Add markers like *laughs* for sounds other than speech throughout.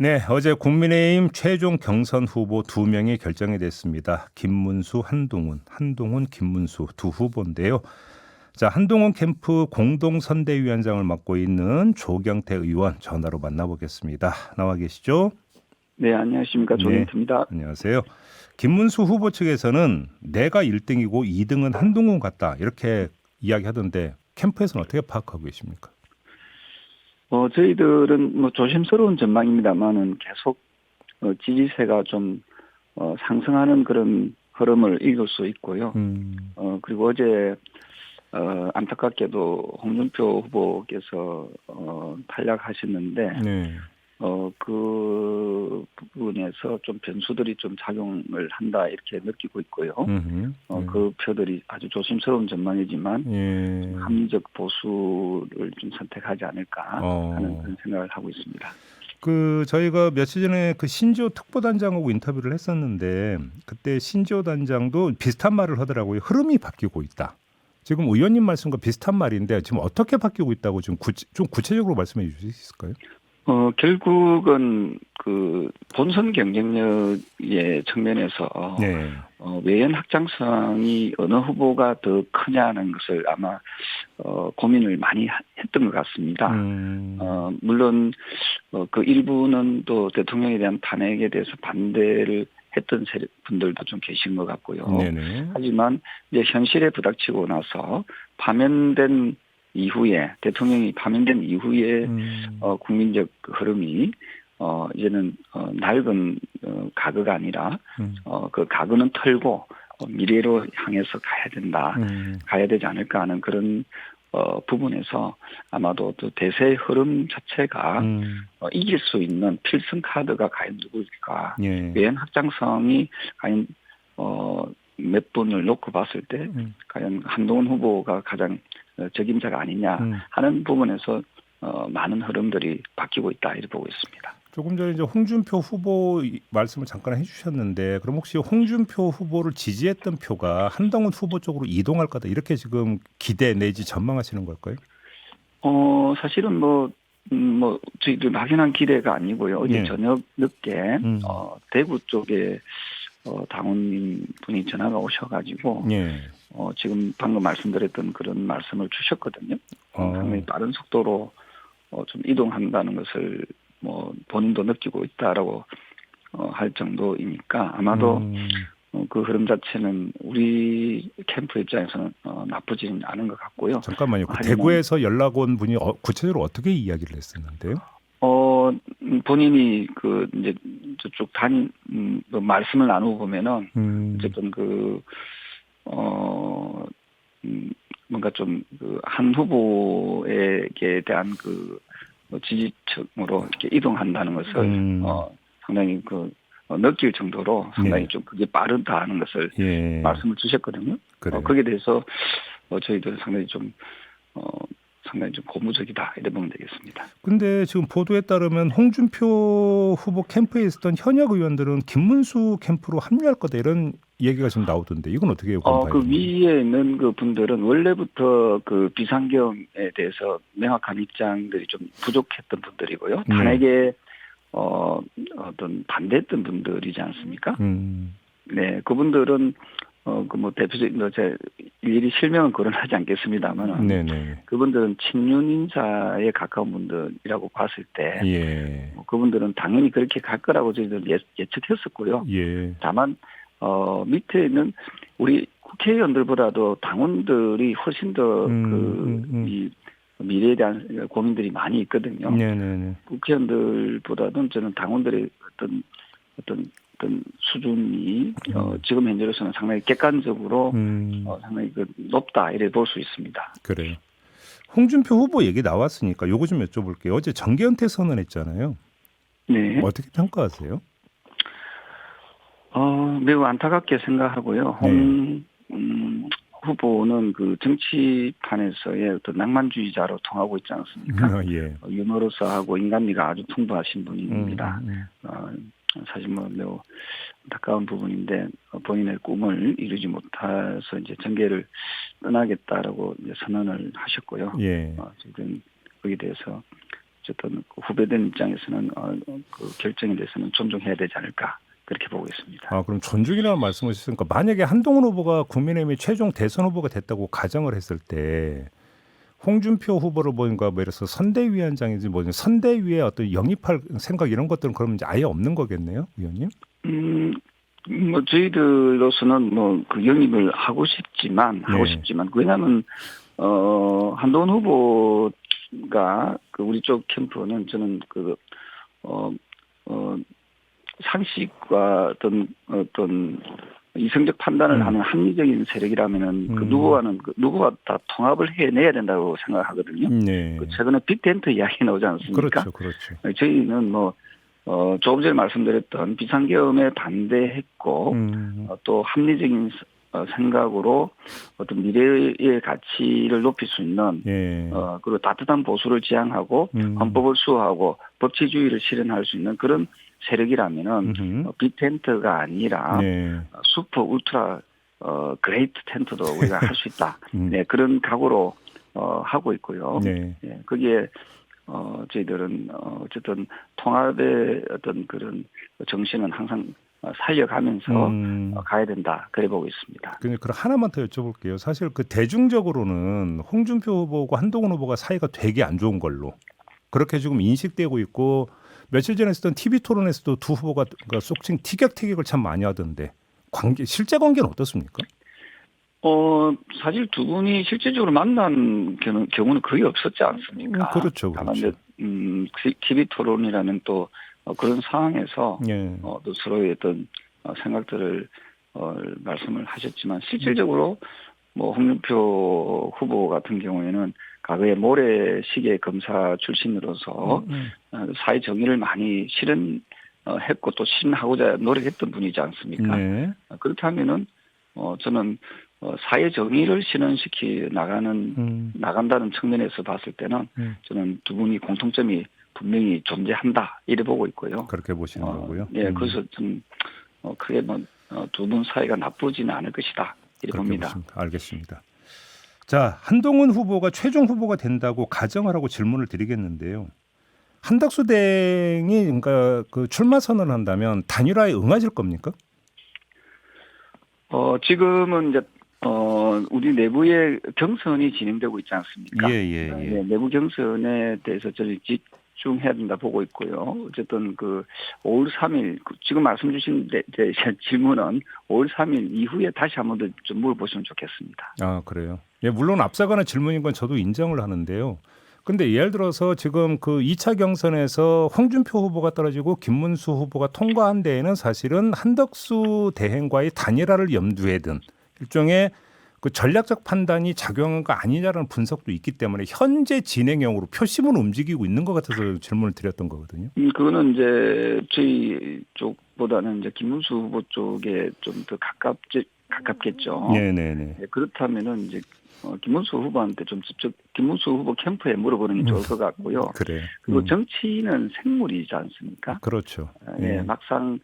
네, 어제 국민의힘 최종 경선 후보 두 명이 결정이 됐습니다. 김문수, 한동훈, 한동훈, 김문수 두 후보인데요. 자, 한동훈 캠프 공동 선대위원장을 맡고 있는 조경태 의원 전화로 만나보겠습니다. 나와 계시죠? 네, 안녕하십니까. 네. 조경태입니다. 안녕하세요. 김문수 후보 측에서는 내가 1등이고 2등은 한동훈 같다 이렇게 이야기하던데 캠프에서는 어떻게 파악하고 계십니까? 어, 저희들은 뭐 조심스러운 전망입니다만은 계속 어, 지지세가 좀 어, 상승하는 그런 흐름을 읽을 수 있고요. 음, 어, 그리고 어제 어, 안타깝게도 홍준표 후보께서 어, 탈락하셨는데 네. 어, 그 부분에서 좀 변수들이 좀 작용을 한다 이렇게 느끼고 있고요. 음흠, 어, 음. 그 표들이 아주 조심스러운 전망이지만 예. 합리적 보수를 좀 선택하지 않을까 어. 하는 그런 생각을 하고 있습니다. 그 저희가 며칠 전에 그 신지호 특보단장하고 인터뷰를 했었는데 그때 신지호 단장도 비슷한 말을 하더라고요. 흐름이 바뀌고 있다. 지금 의원님 말씀과 비슷한 말인데 지금 어떻게 바뀌고 있다고 좀, 구체, 좀 구체적으로 말씀해 주실 수 있을까요? 어, 결국은 그 본선 경쟁력의 측면에서 네. 어, 외연 확장성이 어느 후보가 더 크냐는 것을 아마 어, 고민을 많이 하- 했던 것 같습니다. 음, 어, 물론 어, 그 일부는 또 대통령에 대한 탄핵에 대해서 반대를 했던 분들도 좀 계신 것 같고요. 네네. 하지만 이제 현실에 부닥치고 나서 파면된 이후에 대통령이 파면된 이후에 음, 어, 국민적 그 흐름이 어, 이제는 어, 낡은 어, 가거가 아니라 음, 어, 그 가거는 털고 어, 미래로 향해서 가야 된다, 음, 가야 되지 않을까 하는 그런 어, 부분에서 아마도 또 대세의 흐름 자체가 음, 어, 이길 수 있는 필승 카드가 과연 누구일까? 예. 외연 확장성이 과연 어, 몇 분을 놓고 봤을 때 음, 과연 한동훈 후보가 가장 어, 적임자가 아니냐 음. 하는 부분에서 어, 많은 흐름들이 바뀌고 있다 이렇게 보고 있습니다. 조금 전에 이제 홍준표 후보 이- 말씀을 잠깐 해주셨는데 그럼 혹시 홍준표 후보를 지지했던 표가 한동훈 후보 쪽으로 이동할 거다 이렇게 지금 기대 내지 전망하시는 걸까요? 어 사실은 뭐, 음, 뭐 저희들 막연한 기대가 아니고요. 어제 예. 저녁 늦게 음. 어, 대구 쪽에 어, 당원님 분이 전화가 오셔가지고 예. 어, 지금 방금 말씀드렸던 그런 말씀을 주셨거든요. 어, 어. 상당히 빠른 속도로 어, 좀 이동한다는 것을 뭐 본인도 느끼고 있다라고 어, 할 정도이니까 아마도 음, 어, 그 흐름 자체는 우리 캠프 입장에서는 어, 나쁘지는 않은 것 같고요. 잠깐만요. 그 대구에서 연락 온 분이 어, 구체적으로 어떻게 이야기를 했었는데요? 어 음, 본인이 그 이제 저쪽 단 음, 뭐 말씀을 나누고 보면은 음, 어쨌든 그, 어, 음, 뭔가 좀, 그, 한 후보에게 대한 그, 뭐 지지층으로 이렇게 이동한다는 것을, 음. 어, 상당히 그, 어, 느낄 정도로 상당히 네. 좀 그게 빠르다 하는 것을 예. 말씀을 주셨거든요. 그래요. 어, 거기에 대해서, 어, 저희들은 상당히 좀, 어, 상당히 좀 고무적이다. 이래 보면 되겠습니다. 근데 지금 보도에 따르면 홍준표 후보 캠프에 있었던 현역 의원들은 김문수 캠프로 합류할 거다 이런 얘기가 지금 나오던데 이건 어떻게 어? 그 위에 있는 그 분들은 원래부터 그 비상경에 대해서 명확한 입장들이 좀 부족했던 분들이고요. 네. 탄핵에 어, 어떤 반대했던 분들이지 않습니까? 음, 네, 그분들은 어, 그 뭐 대표적인 뭐제 일일이 실명은 거론하지 않겠습니다만 네네. 그분들은 친윤 인사에 가까운 분들이라고 봤을 때 예. 뭐 그분들은 당연히 그렇게 갈 거라고 저희들 예, 예측했었고요. 예. 다만 어 밑에 있는 우리 국회의원들보다도 당원들이 훨씬 더그 음, 음, 이 미래에 대한 고민들이 많이 있거든요. 네네네. 국회의원들보다는 저는 당원들의 어떤 어떤 어떤 수준이 어, 지금 현재로서는 상당히 객관적으로 음, 어, 상당히 그 높다 이래 볼 수 있습니다. 그래요. 홍준표 후보 얘기 나왔으니까 요거 좀 여쭤볼게요. 어제 정계은퇴 선언했잖아요. 네. 어떻게 평가하세요? 어, 매우 안타깝게 생각하고요. 네. 홍 음, 후보는 그 정치판에서의 어떤 낭만주의자로 통하고 있지 않습니까? *laughs* 예. 어, 유머러스하고 인간미가 아주 풍부하신 분입니다. 음, 어, 사실 뭐 매우 안타까운 부분인데 어, 본인의 꿈을 이루지 못해서 이제 정계를 떠나겠다라고 이제 선언을 하셨고요. 음. 예. 어, 지금 거기에 대해서 어쨌든 그 후배들 입장에서는 어, 그 결정에 대해서는 존중해야 되지 않을까 그렇게 보고 있습니다. 아, 그럼 존중이라는 말씀을 하셨으니까 만약에 한동훈 후보가 국민의힘의 최종 대선 후보가 됐다고 가정을 했을 때 홍준표 후보를 보니까 뭐 이래서 선대위원장인지 뭐지 선대위에 어떤 영입할 생각 이런 것들은 그러면 이제 아예 없는 거겠네요, 위원님? 음, 뭐 저희들로서는 뭐 그 영입을 하고 싶지만 하고 네. 싶지만 왜냐하면 어 한동훈 후보가 그 우리 쪽 캠프는 저는 그 어 어 상식과 어떤 어떤 이성적 판단을 음. 하는 합리적인 세력이라면은 그 음. 누구와는 그 누구와 다 통합을 해내야 된다고 생각하거든요. 네. 그 최근에 빅텐트 이야기 나오지 않습니까? 그렇죠, 그렇죠. 저희는 뭐, 어, 조금 전에 말씀드렸던 비상계엄에 반대했고, 음, 어, 또 합리적인 스- 어, 생각으로 어떤 미래의 가치를 높일 수 있는, 예. 어, 그리고 따뜻한 보수를 지향하고, 음. 헌법을 수호하고, 법치주의를 실현할 수 있는 그런 세력이라면은, 음흠. 어, 빅텐트가 아니라, 네. 어, 슈퍼 울트라, 어, 그레이트 텐트도 *laughs* 우리가 할 수 있다. 음. 네, 그런 각오로, 어, 하고 있고요. 네. 예, 거기에 어 저희들은 어 어쨌든 통합의 어떤 그런 정신은 항상 어, 살려가면서 음. 어, 가야 된다 그래 보고 있습니다. 근데 그럼 하나만 더 여쭤볼게요. 사실 그 대중적으로는 홍준표 후보고 한동훈 후보가 사이가 되게 안 좋은 걸로 그렇게 지금 인식되고 있고 며칠 전에 했던 TV 토론에서도 두 후보가 그러니까 속칭 티격태격을 참 많이 하던데 관계 실제 관계는 어떻습니까? 어 사실 두 분이 실제적으로 만난 경우, 경우는 거의 없었지 않습니까? 음, 그렇죠, 그렇죠. 음 TV 토론이라는 또 어, 그런 상황에서 예. 어, 또 서로의 어떤 어, 생각들을 어, 말씀을 하셨지만 실질적으로 뭐 홍준표 후보 같은 경우에는 과거에 모래시계 검사 출신으로서 음, 어, 사회 정의를 많이 실현했고 또 실현하고자 노력했던 분이지 않습니까? 네. 어, 그렇다면은 어, 저는 어, 사회 정의를 실현시키 나가는 음, 나간다는 측면에서 봤을 때는 음. 저는 두 분이 공통점이 분명히 존재한다 이래 보고 있고요. 그렇게 보시는 어, 거고요. 예, 음, 그래서 좀 어, 크게 뭐두 분 사이가 나쁘지는 않을 것이다 이렇게 그렇게 봅니다. 보십니다. 알겠습니다. 자, 한동훈 후보가 최종 후보가 된다고 가정을 하고 질문을 드리겠는데요. 한덕수 대행이 그러니까 그 출마 선언을 한다면 단일화에 응하실 겁니까? 어, 지금은 이제 어, 우리 내부의 경선이 진행되고 있지 않습니까? 예, 예, 어, 예. 네, 내부 경선에 대해서 저는 집중해야 된다 보고 있고요. 어쨌든 그 5월 3일 그 지금 말씀 주신 데, 데, *laughs* 질문은 5월 3일 이후에 다시 한번더좀 물어보시면 좋겠습니다. 아, 그래요. 예, 물론 앞서가는 질문인 건 저도 인정을 하는데요. 근데 예를 들어서 지금 그 2차 경선에서 홍준표 후보가 떨어지고 김문수 후보가 통과한 데에는 사실은 한덕수 대행과의 단일화를 염두에 둔 일종의 그 전략적 판단이 작용한 거 아니냐라는 분석도 있기 때문에 현재 진행형으로 표심은 움직이고 있는 것 같아서 질문을 드렸던 거거든요. 음, 그거는 이제 저희 쪽보다는 이제 김문수 후보 쪽에 좀 더 가깝지 가깝겠죠. 네, 네, 네. 네, 그렇다면은 이제 어, 김문수 후보한테 좀 직접 김문수 후보 캠프에 물어보는 게 좋을 것 같고요. 그래. 그리고 음, 정치는 생물이지 않습니까? 그렇죠. 아, 예, 예. 막상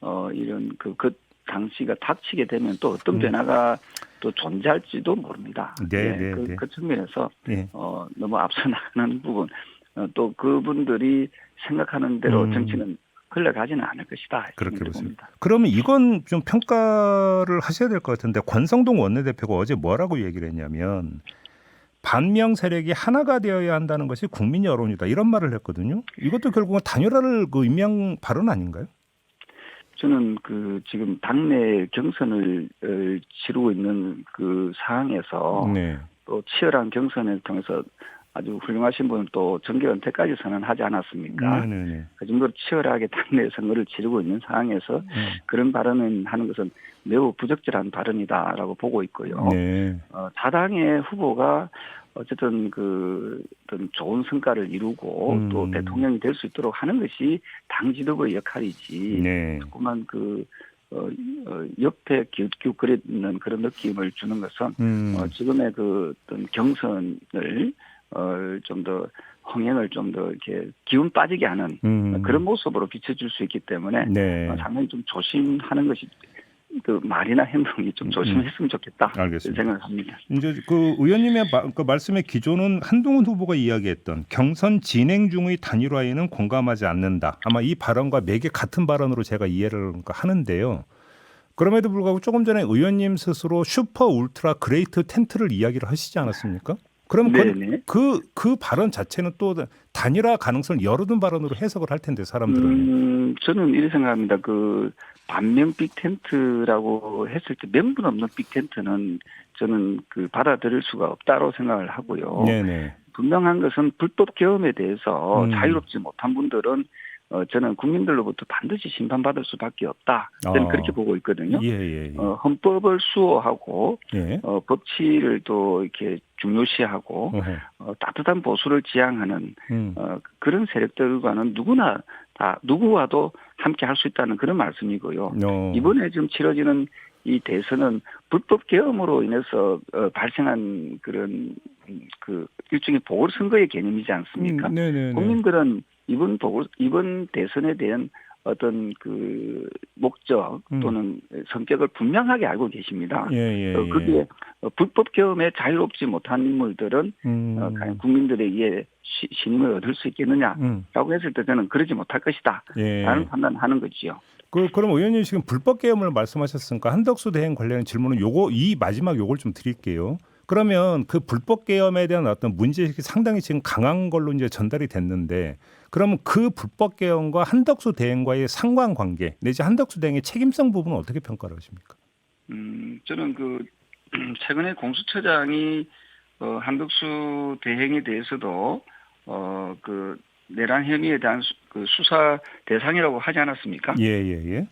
어 이런 그, 그 당시가 닥치게 되면 또 어떤 음. 변화가 또 존재할지도 모릅니다. 네, 예, 네, 그, 네. 그 측면에서 예. 어 너무 앞서 *laughs* 나가는 부분 어, 또 그분들이 생각하는 대로 음. 정치는 흘러가지는 않을 것이다. 그렇게 보십니다. 그러면 이건 좀 평가를 하셔야 될 것 같은데 권성동 원내대표가 어제 뭐라고 얘기를 했냐면 반명 세력이 하나가 되어야 한다는 것이 국민 여론이다 이런 말을 했거든요. 이것도 결국은 단일화를 그 임명 발언 아닌가요? 저는 그 지금 당내 경선을 어, 치르고 있는 그 상황에서 네. 또 치열한 경선을 통해서 아주 훌륭하신 분은 또 정계 은퇴까지 선언하지 않았습니까? 네네네. 그 정도로 치열하게 당내 선거를 치르고 있는 상황에서 음. 그런 발언을 하는 것은 매우 부적절한 발언이다라고 보고 있고요. 네. 어, 자당의 후보가 어쨌든 그 어떤 좋은 성과를 이루고 음. 또 대통령이 될 수 있도록 하는 것이 당 지도부의 역할이지. 네. 자꾸만 그 어, 어, 옆에 기웃기웃거리는 그런 느낌을 주는 것은 음. 어, 지금의 그 어떤 경선을 어, 좀 더 흥행을 좀 더 이렇게 기운 빠지게 하는 음. 그런 모습으로 비춰줄 수 있기 때문에 네. 어, 상당히 좀 조심하는 것이 그 말이나 행동이 좀 조심했으면 좋겠다. 음. 알겠습니다. 생각을 합니다. 이제 그 의원님의 마- 그 말씀의 기조는 한동훈 후보가 이야기했던 경선 진행 중의 단일화에는 공감하지 않는다. 아마 이 발언과 매개 같은 발언으로 제가 이해를 하는데요. 그럼에도 불구하고 조금 전에 의원님 스스로 슈퍼 울트라 그레이트 텐트를 이야기를 하시지 않았습니까? 그럼 네네. 그, 그 발언 자체는 또 단일화 가능성을 열어둔 발언으로 해석을 할 텐데 사람들은. 음, 저는 이렇게 생각합니다. 그 반면 빅텐트라고 했을 때 명분 없는 빅텐트는 저는 그 받아들일 수가 없다고 생각을 하고요. 네네. 분명한 것은 불법 계엄에 대해서 음. 자유롭지 못한 분들은 어, 저는 국민들로부터 반드시 심판받을 수밖에 없다. 저는 아. 그렇게 보고 있거든요. 예, 예, 예. 어, 헌법을 수호하고 예. 어, 법치를 또 이렇게 중요시하고 어허. 어, 따뜻한 보수를 지향하는 음. 어, 그런 세력들과는 누구나 다 누구와도 함께 할 수 있다는 그런 말씀이고요. 어. 이번에 지금 치러지는 이 대선은 불법 계엄으로 인해서 어, 발생한 그런 음, 그 일종의 보궐선거의 개념이지 않습니까? 음, 네네네. 국민들은 이번 보궐 이번 대선에 대한 어떤 그 목적 음. 또는 성격을 분명하게 알고 계십니다. 예, 예, 어, 예. 그게 어, 불법 계엄에 자유롭지 못한 인물들은 음. 어, 과연 국민들에게 시- 신임을 얻을 수 있겠느냐라고 음. 했을 때 저는 그러지 못할 것이다. 예. 라는 판단하는 거지요. 그 그럼 의원님 지금 불법 계엄을 말씀하셨으니까 한덕수 대행 관련 질문은 요거 이 마지막 요걸 좀 드릴게요. 그러면 그 불법 계엄에 대한 어떤 문제의식이 상당히 지금 강한 걸로 이제 전달이 됐는데 그러면 그 불법 계엄과 한덕수 대행과의 상관관계 내지 한덕수 대행의 책임성 부분은 어떻게 평가를 하십니까? 음, 저는 그 *clears throat* 최근에 공수처장이 어, 한덕수 대행에 대해서도 어, 그 내란 혐의에 대한 수, 그 수사 대상이라고 하지 않았습니까? 예, 예, 예.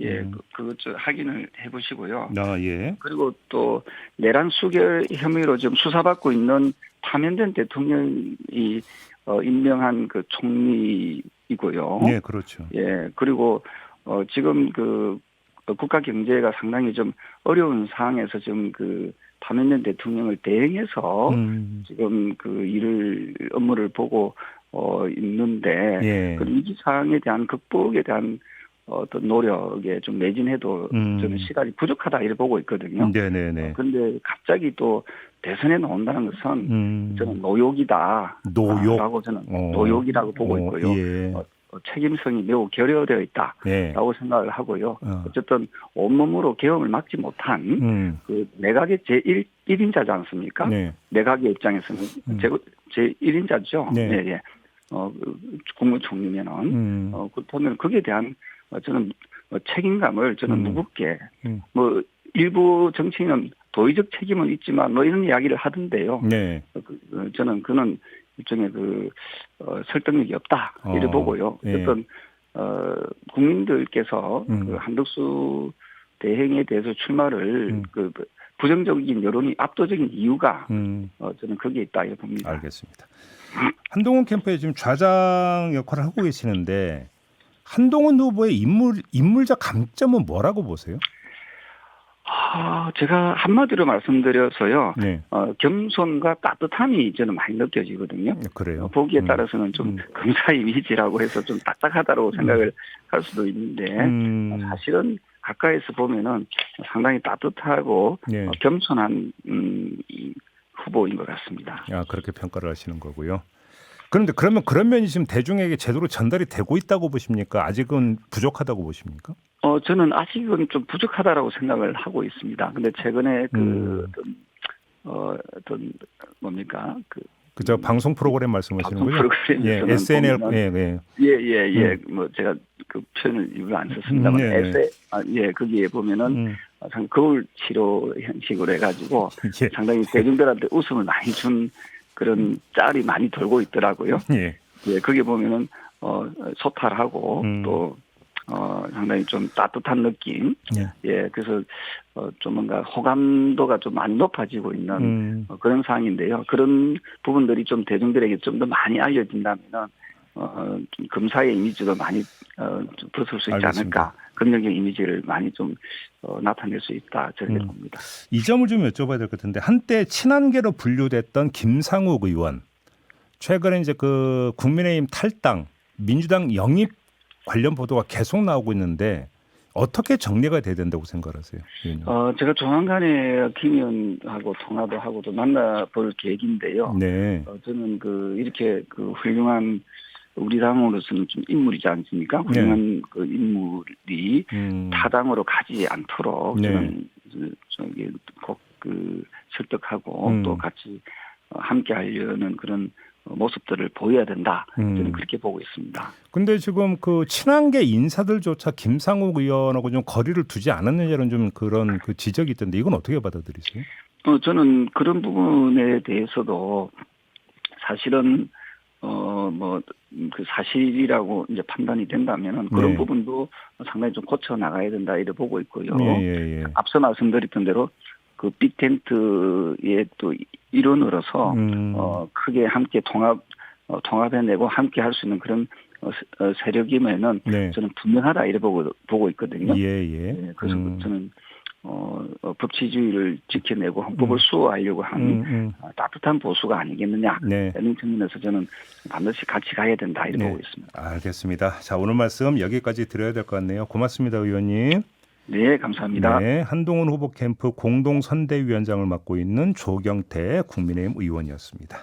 예, 음. 그, 좀 확인을 해보시고요. 아, 예. 그리고 또 내란 수결 혐의로 지금 수사받고 있는 파면된 대통령이 어, 임명한 그 총리이고요. 예, 그렇죠. 예, 그리고 어 지금 그 어, 국가 경제가 상당히 좀 어려운 상황에서 지금 그 파면된 대통령을 대행해서 음. 지금 그 일을 업무를 보고 어 있는데 예. 그 위기 상황에 대한 극복에 대한 어떤 노력에 좀 매진해도 음. 저는 시간이 부족하다 이렇게 보고 있거든요. 네, 네, 네. 그런데 갑자기 또 대선에 나온다는 것은 음. 저는 노욕이다. 노욕. 라고 저는 어. 노욕이라고 보고 어, 있고요. 예. 어, 어, 책임성이 매우 결여되어 있다. 예. 라고 생각을 하고요. 어. 어쨌든 온몸으로 계엄을 막지 못한 음. 그 내각의 제1, 1인자지 않습니까? 네. 내각의 입장에서는 음. 제, 제1인자죠. 네. 예, 예. 어, 그 국무총리면은, 음. 어, 그렇다면 거기에 대한 어, 저는 어, 책임감을 저는 음. 무겁게, 음. 뭐, 일부 정치인은 도의적 책임은 있지만 뭐 이런 이야기를 하던데요. 네. 어, 그, 어, 저는 그는 일종의 그, 어, 설득력이 없다. 이래 어, 보고요. 예. 어떤, 어, 국민들께서 음. 그 한덕수 대행에 대해서 출마를 음. 그 부정적인 여론이 압도적인 이유가 음. 어, 저는 거기에 있다 이렇게 봅니다. 알겠습니다. 한동훈 캠프에 지금 좌장 역할을 하고 계시는데 한동훈 후보의 인물 인물적 강점은 뭐라고 보세요? 아, 제가 한마디로 말씀드려서요. 네, 어, 겸손과 따뜻함이 저는 많이 느껴지거든요. 그래요. 어, 보기에 음. 따라서는 좀 음. 검사 이미지라고 해서 좀 딱딱하다고 생각을 할 수도 있는데 음, 사실은 가까이서 보면은 상당히 따뜻하고 네. 어, 겸손한 음, 이 후보인 것 같습니다. 아 그렇게 평가를 하시는 거고요. 그런데 그러면 그런 면이 지금 대중에게 제대로 전달이 되고 있다고 보십니까? 아직은 부족하다고 보십니까? 어, 저는 아직은 좀 부족하다라고 생각을 하고 있습니다. 근데 최근에 그 음. 어떤 어, 어떤 뭡니까 그 그저 방송 프로그램 말씀하시는 방송 거죠? 예, SNL 보면은 예, 예. 예, 예, 예. 뭐 제가 그 표현을 일부러 안 썼습니다만 음, 네, 네. 에세 아, 예, 거기에 보면은 음, 상 거울 치료 형식으로 해가지고 *laughs* 예, 상당히 대중들한테 웃음을 많이 준 그런 짤이 많이 돌고 있더라고요. 예. 예, 거기 보면은 어 소탈하고 음. 또 어, 상당히 좀 따뜻한 느낌. 예. 예, 그래서 어, 좀 뭔가 호감도가 좀 많이 높아지고 있는 음, 어, 그런 상황인데요. 그런 부분들이 좀 대중들에게 좀 더 많이 알려진다면은 어, 좀 검사의 이미지도 많이 어, 좀 벗을 수 있지 알겠습니다. 않을까. 긍정적 이미지를 많이 좀 어, 나타낼 수 있다. 저렇게 음. 봅니다. 이 점을 좀 여쭤봐야 될 것 같은데 한때 친한계로 분류됐던 김상욱 의원 최근에 이제 그 국민의힘 탈당 민주당 영입 관련 보도가 계속 나오고 있는데 어떻게 정리가 돼야 된다고 생각하세요? 어, 제가 조만간에 김 의원하고 통화도 하고도 만나볼 계획인데요. 네. 어, 저는 그 이렇게 그 훌륭한 우리 당으로서는 좀 인물이지 않습니까? 네. 훌륭한 그 인물이 음. 타당으로 가지 않도록 네. 저는 저- 저기 꼭그 설득하고 음. 또 같이 어, 함께 하려는 그런 어, 모습들을 보여야 된다. 음. 저는 그렇게 보고 있습니다. 근데 지금 그 친한계 인사들조차 김상욱 의원하고 좀 거리를 두지 않았느냐는 좀 그런 그 지적이 있던데 이건 어떻게 받아들이세요? 어, 저는 그런 부분에 대해서도 사실은 어, 뭐, 그 사실이라고 이제 판단이 된다면은 그런 네. 부분도 상당히 좀 고쳐 나가야 된다 이렇게 보고 있고요. 예, 예, 예. 앞서 말씀드렸던 대로 그 빅텐트의 또 일원으로서 음. 어, 크게 함께 통합, 어, 통합해내고 함께 할 수 있는 그런 어, 세- 어, 세력임에는 네. 저는 분명하다 이렇게 보고, 보고 있거든요. 예, 예. 예, 그래서 음. 저는 어, 어, 법치주의를 지켜내고 헌법을 수호하려고 하는 음, 음. 어, 따뜻한 보수가 아니겠느냐 네. 이런 측면에서 저는 반드시 같이 가야 된다 이렇게 네. 보고 있습니다. 알겠습니다. 자, 오늘 말씀 여기까지 드려야 될 것 같네요. 고맙습니다, 의원님. 네, 감사합니다. 네, 한동훈 후보 캠프 공동 선대위원장을 맡고 있는 조경태 국민의힘 의원이었습니다.